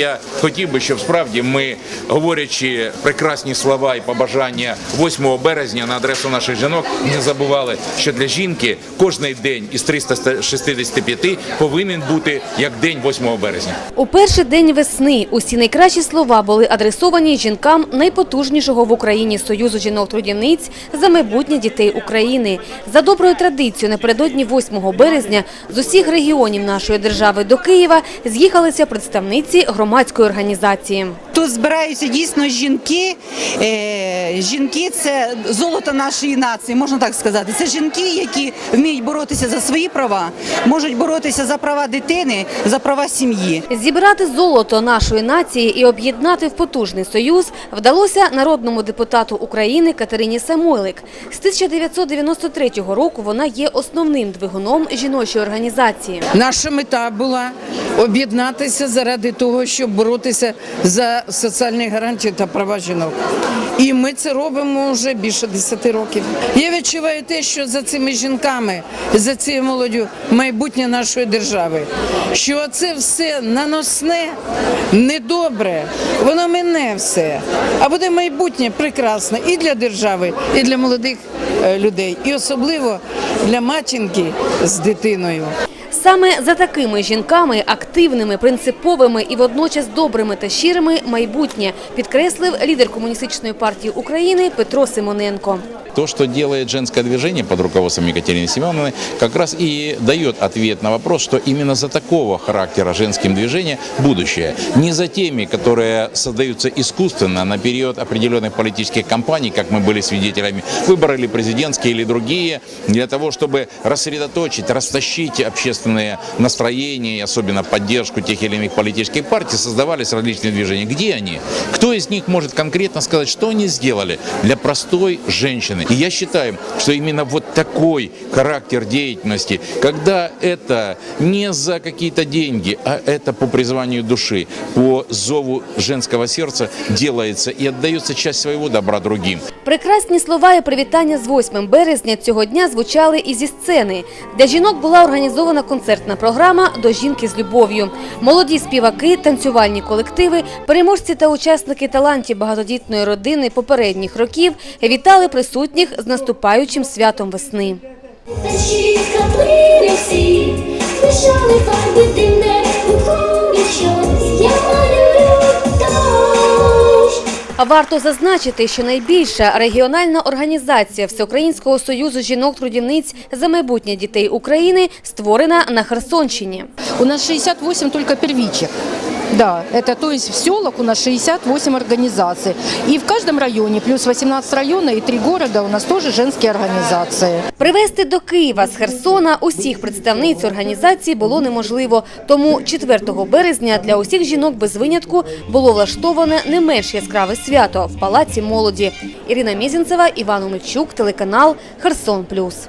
Я хотів би, щоб справді ми, говорячи прекрасні слова і побажання 8 березня на адресу наших жінок, не забували, що для жінки кожний день із 365 повинен бути як день 8 березня. У перший день весни усі найкращі слова були адресовані жінкам найпотужнішого в Україні Союзу жінок-трудівниць за майбутнє дітей України. За доброю традицією напередодні 8 березня з усіх регіонів нашої держави до Києва з'їхалися представниці громадської організації. Тут збираються дійсно жінки. Е, жінки це золото нашої нації, можна так сказати. Це жінки, які вміють боротися за свої права, можуть боротися за права дитини, за права сім'ї. Зібрати золото нашої нації і об'єднати в потужний союз вдалося народному депутату України Катерині Самойлик. З 1993 року вона є основним двигуном жіночої організації. Наша мета була об'єднатися заради того, щоб боротися за соціальні гарантії та права жінок. І ми це робимо вже більше 10 років. Я відчуваю те, що за цими жінками, за цією молоддю майбутнє нашої держави. Що це все наносне, недобре, воно мине все. А буде майбутнє прекрасне і для держави, і для молодих е, людей, і особливо для матінки з дитиною. Саме за такими жінками, активними, принциповими і водночас добрими та щирими майбутнє, підкреслив лідер комуністичної партії України Петро Симоненко. То, что делает женское движение под руководством Екатерины Семеновны, как раз и дает ответ на вопрос, что именно за такого характера женским движения будущее. Не за теми, которые создаются искусственно на период определенных политических кампаний, как мы были свидетелями, выборы или президентские, или другие, для того, чтобы рассредоточить, растащить общественные настроения, и особенно поддержку тех или иных политических партий, создавались различные движения. Где они? Кто из них может конкретно сказать, что они сделали для простой женщины? И я считаю, что именно вот такой характер деятельности, когда это не за какие-то деньги, а это по призванию души, по зову женского сердца делается и отдается часть своего добра другим. Прекрасні слова і привітання з 8 березня цього дня звучали і зі сцени. Для жінок була організована концертна програма «До жінки з любов'ю». Молоді співаки, танцювальні колективи, переможці та учасники талантів багатодітної родини попередніх років вітали присутніх з наступаючим святом весни. Варто зазначити, що найбільша регіональна організація Всеукраїнського союзу жінок-трудівниць за майбутнє дітей України створена на Херсонщині. У нас 68 только первичек. Да, это то есть в селах у нас 68 организаций. И в каждом районе, плюс 18 районов и 3 города у нас тоже женские организации. Привезти до Києва з Херсона усіх представниць організації було неможливо. Тому 4 березня для усіх жінок без винятку було влаштоване не менш яскраве свято в Палаці молоді. Ірина Мізінцева, Іван Умельчук, телеканал «Херсон Плюс».